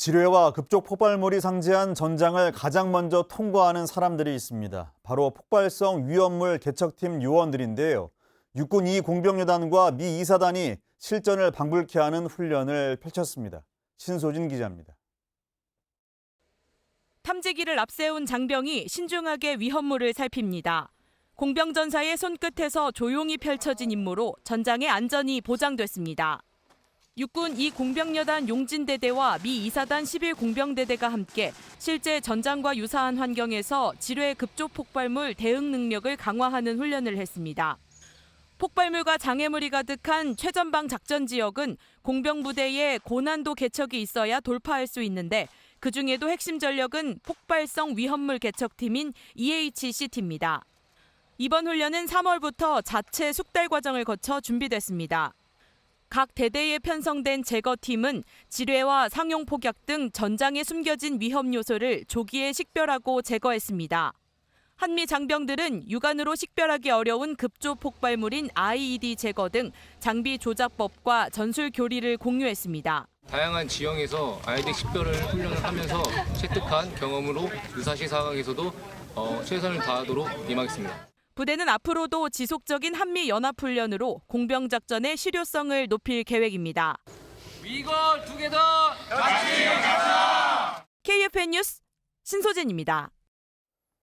지뢰와 급족 폭발물이 상징한 전장을 가장 먼저 통과하는 사람들이 있습니다. 바로 폭발성 위험물 개척팀 요원들인데요. 육군 2 공병여단과 미 2사단이 실전을 방불케 하는 훈련을 펼쳤습니다. 신소진 기자입니다. 탐지기를 앞세운 장병이 신중하게 위험물을 살핍니다. 공병전사의 손끝에서 조용히 펼쳐진 임무로 전장의 안전이 보장됐습니다. 육군 2 공병여단 용진대대와 미 2사단 11공병대대가 함께 실제 전장과 유사한 환경에서 지뢰 급조 폭발물 대응 능력을 강화하는 훈련을 했습니다. 폭발물과 장애물이 가득한 최전방 작전 지역은 공병부대의 고난도 개척이 있어야 돌파할 수 있는데 그 중에도 핵심 전력은 폭발성 위험물 개척팀인 EHCT입니다. 이번 훈련은 3월부터 자체 숙달 과정을 거쳐 준비됐습니다. 각 대대에 편성된 제거팀은 지뢰와 상용 폭약 등 전장에 숨겨진 위험 요소를 조기에 식별하고 제거했습니다. 한미 장병들은 육안으로 식별하기 어려운 급조 폭발물인 IED 제거 등 장비 조작법과 전술 교리를 공유했습니다. 다양한 지형에서 아이디 식별을 훈련을 하면서 체득한 경험으로 유사시 상황에서도 어, 최선을 다하도록 임하겠습니다. 부대는 앞으로도 지속적인 한미 연합 훈련으로 공병 작전의 실효성을 높일 계획입니다. 위걸 두개 더! KFN 뉴스 신소진입니다.